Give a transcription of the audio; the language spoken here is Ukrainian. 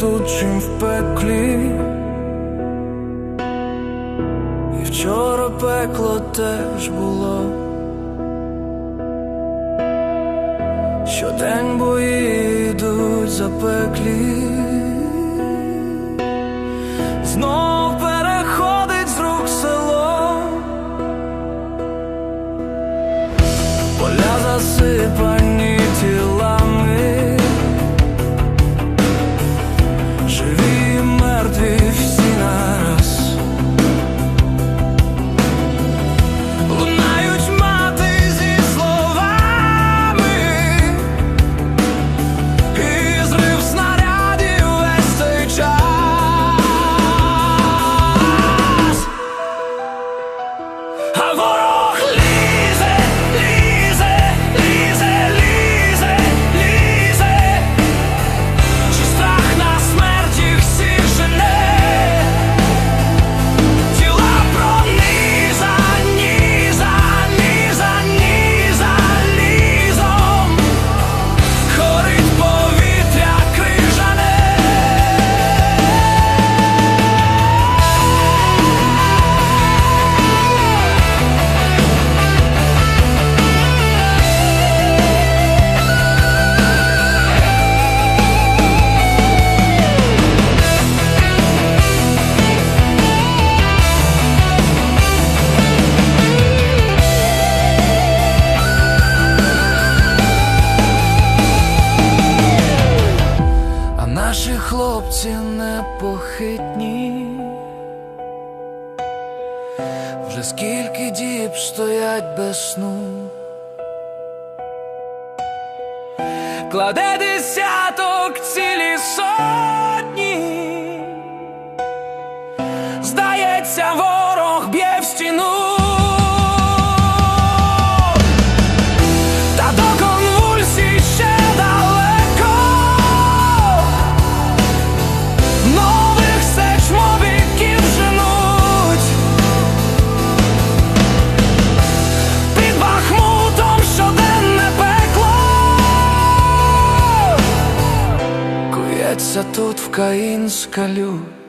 тут, чим в пеклі. І вчора пекло теж було. Щодень бої йдуть запеклі. Знов переходить з рук село. Поля засипані наші хлопці непохитні. Вже скільки діб стоять без сну. Кладе десяток цілі сотні. Здається, Кується тут вкаїнська лють